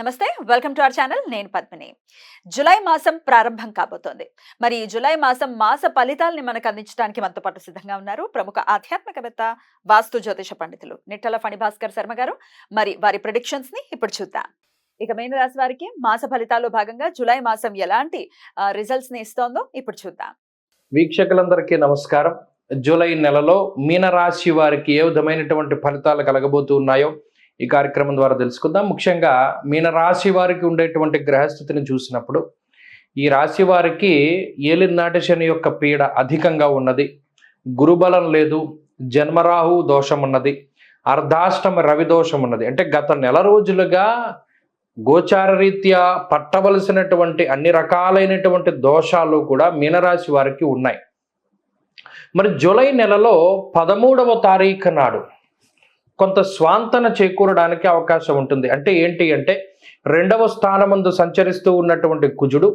నమస్తే welcome to our channel. నేను Padmini. July మాసం ప్రారంభం కాబోతోంది. మరి ఈ జులై మాసం మాస ఫలితాలని మనకు అందించడానికి మనతో పాటు సిద్ధంగా ఉన్నారు ప్రముఖ ఆధ్యాత్మికవేత్త వాస్తు జ్యోతిష పండితులు నిట్టల ఫణిభాస్కర్ శర్మ గారు. మరి వారి ప్రొడిక్షన్స్ని ఇప్పుడు చూద్దాం. ఇక మీన రాశి వారికి మాస ఫలితాల్లో భాగంగా జులై మాసం ఎలాంటి రిజల్ట్స్ని ఇస్తోందో ఇప్పుడు చూద్దాం. వీక్షకులందరికీ నమస్కారం. జూలై నెలలో మీనరాశి వారికి ఏ విధమైనటువంటి ఫలితాలు కలగబోతూ ఉన్నాయో ఈ కార్యక్రమం ద్వారా తెలుసుకుందాం. ముఖ్యంగా మీనరాశి వారికి ఉండేటువంటి గ్రహస్థితిని చూసినప్పుడు ఈ రాశి వారికి ఏలినాటి శని యొక్క పీడ అధికంగా ఉన్నది. గురుబలం లేదు. జన్మరాహు దోషం ఉన్నది. అర్ధాష్టమ రవి దోషం ఉన్నది. అంటే గత నెల రోజులుగా గోచార రీత్యా పట్టవలసినటువంటి అన్ని రకాలైనటువంటి దోషాలు కూడా మీనరాశి వారికి ఉన్నాయి. మరి జూలై నెలలో పదమూడవ తారీఖు నాడు కొంత స్వాంతన చేకూరడానికి అవకాశం ఉంటుంది. అంటే ఏంటి అంటే రెండవ స్థానమందు సంచరిస్తూ ఉన్నటువంటి కుజుడు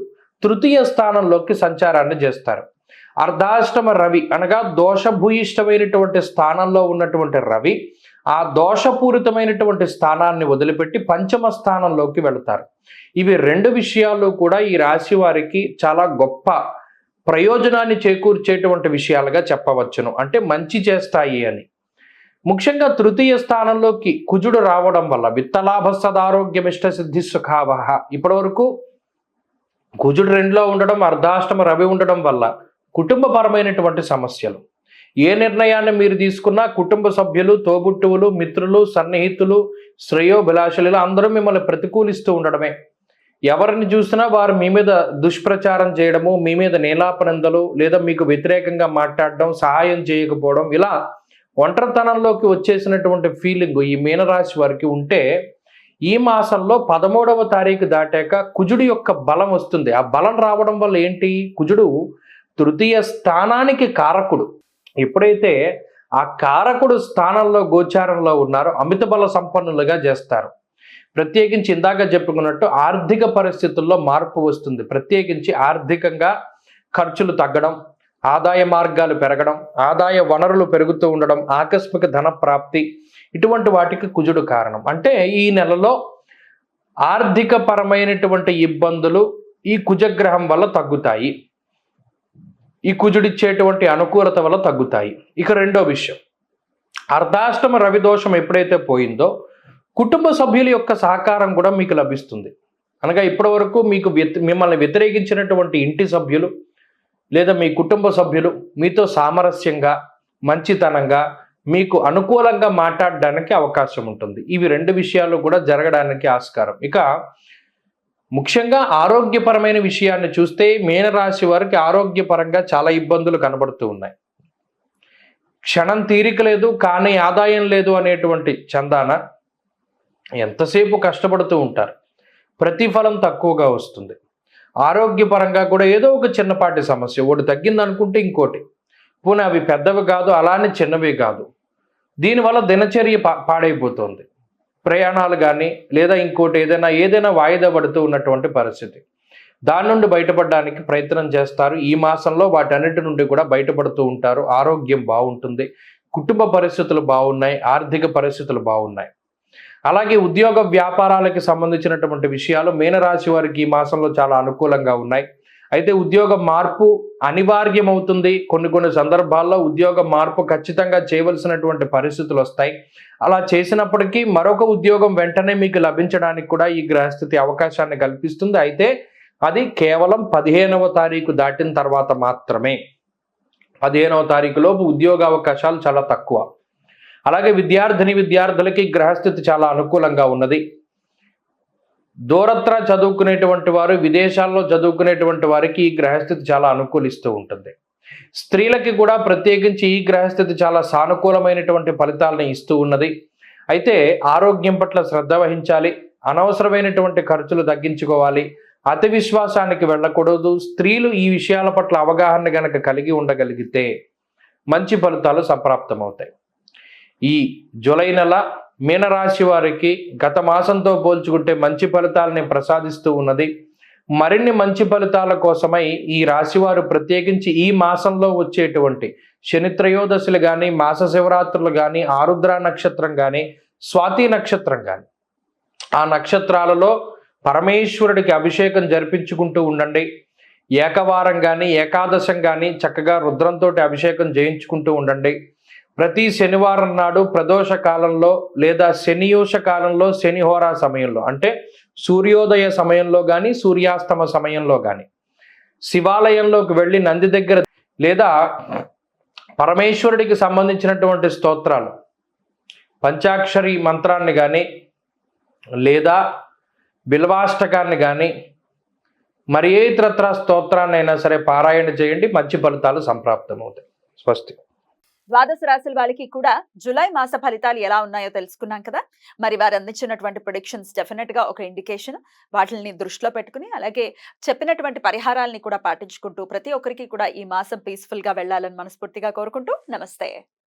తృతీయ స్థానంలోకి సంచారాన్ని చేస్తారు. అర్ధాష్టమ రవి అనగా దోషభూయిష్టమైనటువంటి స్థానంలో ఉన్నటువంటి రవి ఆ దోషపూరితమైనటువంటి స్థానాన్ని వదిలిపెట్టి పంచమ స్థానంలోకి వెళతారు. ఇవి రెండు విషయాలు కూడా ఈ రాశి వారికి చాలా గొప్ప ప్రయోజనాన్ని చేకూర్చేటువంటి విషయాలుగా చెప్పవచ్చును. అంటే మంచి చేస్తాయి అని. ముఖ్యంగా తృతీయ స్థానంలోకి కుజుడు రావడం వల్ల విత్తలాభ సదారోగ్యమిష్ట సిద్ధి సుఖావహ. ఇప్పటి వరకు కుజుడు రెండులో ఉండడం అర్ధాష్టమ రవి ఉండడం వల్ల కుటుంబపరమైనటువంటి సమస్యలు. ఏ నిర్ణయాన్ని మీరు తీసుకున్నా కుటుంబ సభ్యులు తోబుట్టువులు మిత్రులు సన్నిహితులు శ్రేయోభిలాషులు ఇలా అందరూ మిమ్మల్ని ప్రతికూలిస్తూ ఉండడమే. ఎవరిని చూసినా వారు మీ మీద దుష్ప్రచారం చేయడము మీ మీద నీలాపనందలు లేదా మీకు వ్యతిరేకంగా మాట్లాడడం సహాయం చేయకపోవడం ఇలా ఒంటరితనంలోకి వచ్చేసినటువంటి ఫీలింగ్ ఈ మీనరాశి వారికి ఉంటే ఈ మాసంలో పదమూడవ తారీఖు దాటాక కుజుడు యొక్క బలం వస్తుంది. ఆ బలం రావడం వల్ల ఏంటి? కుజుడు తృతీయ స్థానానికి కారకుడు. ఎప్పుడైతే ఆ కారకుడు స్థానంలో గోచారంలో ఉన్నారో అమిత బల సంపన్నులుగా చేస్తారు. ప్రత్యేకించి ఇందాక చెప్పుకున్నట్టు ఆర్థిక పరిస్థితుల్లో మార్పు వస్తుంది. ప్రత్యేకించి ఆర్థికంగా ఖర్చులు తగ్గడం ఆదాయ మార్గాలు పెరగడం ఆదాయ వనరులు పెరుగుతూ ఉండడం ఆకస్మిక ధన ప్రాప్తి ఇటువంటి వాటికి కుజుడు కారణం. అంటే ఈ నెలలో ఆర్థిక పరమైనటువంటి ఇబ్బందులు ఈ కుజగ్రహం వల్ల తగ్గుతాయి. ఈ కుజుడిచ్చేటువంటి అనుకూలత వల్ల తగ్గుతాయి. ఇక రెండో విషయం. అర్ధాష్టమ రవి దోషం ఎప్పుడైతే పోయిందో కుటుంబ సభ్యుల యొక్క సహకారం కూడా మీకు లభిస్తుంది. అనగా ఇప్పటి వరకు మీకు వ్యతి మిమ్మల్ని వ్యతిరేకించినటువంటి ఇంటి సభ్యులు లేదా మీ కుటుంబ సభ్యులు మీతో సామరస్యంగా మంచితనంగా మీకు అనుకూలంగా మాట్లాడడానికి అవకాశం ఉంటుంది. ఇవి రెండు విషయాలు కూడా జరగడానికి ఆస్కారం. ఇక ముఖ్యంగా ఆరోగ్యపరమైన విషయాన్ని చూస్తే మీనరాశి వారికి ఆరోగ్యపరంగా చాలా ఇబ్బందులు కనబడుతూ ఉన్నాయి. క్షణం తీరిక లేదు కానీ ఆదాయం లేదు అనేటువంటి చందాన ఎంతసేపు కష్టపడుతూ ఉంటారు. ప్రతిఫలం తక్కువగా వస్తుంది. ఆరోగ్యపరంగా కూడా ఏదో ఒక చిన్నపాటి సమస్య. ఒకటి తగ్గింది అనుకుంటే ఇంకోటి. పోనీ అవి పెద్దవి కాదు అలానే చిన్నవి కాదు. దీనివల్ల దినచర్య పా పాడైపోతుంది. ప్రయాణాలు కానీ లేదా ఇంకోటి ఏదైనా ఏదైనా వాయిదా పడుతూ ఉన్నటువంటి పరిస్థితి. దాని నుండి బయటపడడానికి ప్రయత్నం చేస్తారు. ఈ మాసంలో వాటన్నిటి నుండి కూడా బయటపడుతూ ఉంటారు. ఆరోగ్యం బాగుంటుంది. కుటుంబ పరిస్థితులు బాగున్నాయి. ఆర్థిక పరిస్థితులు బాగున్నాయి. అలాగే ఉద్యోగ వ్యాపారాలకు సంబంధించినటువంటి విషయాలు మీనరాశి వారికి ఈ మాసంలో చాలా అనుకూలంగా ఉన్నాయి. అయితే ఉద్యోగ మార్పు అనివార్యమవుతుంది. కొన్ని కొన్ని సందర్భాల్లో ఉద్యోగ మార్పు ఖచ్చితంగా చేయవలసినటువంటి పరిస్థితులు వస్తాయి. అలా చేసినప్పటికీ మరొక ఉద్యోగం వెంటనే మీకు లభించడానికి కూడా ఈ గ్రహస్థితి అవకాశాన్ని కల్పిస్తుంది. అయితే అది కేవలం పదిహేనవ తారీఖు దాటిన తర్వాత మాత్రమే. పదిహేనవ తారీఖు లోపు ఉద్యోగ అవకాశాలు చాలా తక్కువ. అలాగే విద్యార్థిని విద్యార్థులకి గ్రహస్థితి చాలా అనుకూలంగా ఉన్నది. దూరత్ర చదువుకునేటువంటి వారు విదేశాల్లో చదువుకునేటువంటి వారికి ఈ గ్రహస్థితి చాలా అనుకూలిస్తూ ఉంటుంది. స్త్రీలకి కూడా ప్రత్యేకించి ఈ గ్రహస్థితి చాలా సానుకూలమైనటువంటి ఫలితాలను ఇస్తూ ఉన్నది. అయితే ఆరోగ్యం పట్ల శ్రద్ధ వహించాలి అనవసరమైనటువంటి ఖర్చులు తగ్గించుకోవాలి అతి విశ్వాసానికి వెళ్ళకూడదు స్త్రీలు ఈ విషయాల పట్ల అవగాహన గనక కలిగి ఉండగలిగితే మంచి ఫలితాలు సంప్రాప్తమవుతాయి. ఈ జూలై నెల మీనరాశి వారికి గత మాసంతో పోల్చుకుంటే మంచి ఫలితాలని ప్రసాదిస్తూ ఉన్నది. మరిన్ని మంచి ఫలితాల కోసమై ఈ రాశివారు ప్రత్యేకించి ఈ మాసంలో వచ్చేటువంటి శనిత్రయోదశులు కానీ మాస శివరాత్రులు కానీ ఆరుద్ర నక్షత్రం కానీ స్వాతి నక్షత్రం కానీ ఆ నక్షత్రాలలో పరమేశ్వరుడికి అభిషేకం జరిపించుకుంటూ ఉండండి. ఏకవారం కానీ ఏకాదశం కానీ చక్కగా రుద్రంతో అభిషేకం చేయించుకుంటూ ఉండండి. ప్రతి శనివారం నాడు ప్రదోష కాలంలో లేదా శనియోష కాలంలో శనిహోరా సమయంలో అంటే సూర్యోదయ సమయంలో కానీ సూర్యాస్తమ సమయంలో కానీ శివాలయంలోకి వెళ్ళి నంది దగ్గర లేదా పరమేశ్వరుడికి సంబంధించినటువంటి స్తోత్రాలు పంచాక్షరి మంత్రాన్ని కానీ లేదా బిల్వాష్టకాన్ని కానీ మరి ఏ ఇతరత్ర స్తోత్రాన్ని అయినా సరే పారాయణ చేయండి మంచి ఫలితాలు సంప్రాప్తమవుతాయి. స్వస్తి. ద్వాదశ రాశుల వాళ్ళకి కూడా జూలై మాస ఫలితాలు ఎలా ఉన్నాయో తెలుసుకున్నాం కదా. మరి వారు అందించినటువంటి ప్రొడిక్షన్స్ డెఫినెట్గా ఒక ఇండికేషన్ వాటిని దృష్టిలో పెట్టుకుని అలాగే చెప్పినటువంటి పరిహారాలని కూడా పాటించుకుంటూ ప్రతి ఒక్కరికి కూడా ఈ మాసం పీస్ఫుల్గా వెళ్ళాలని మనస్ఫూర్తిగా కోరుకుంటూ నమస్తే.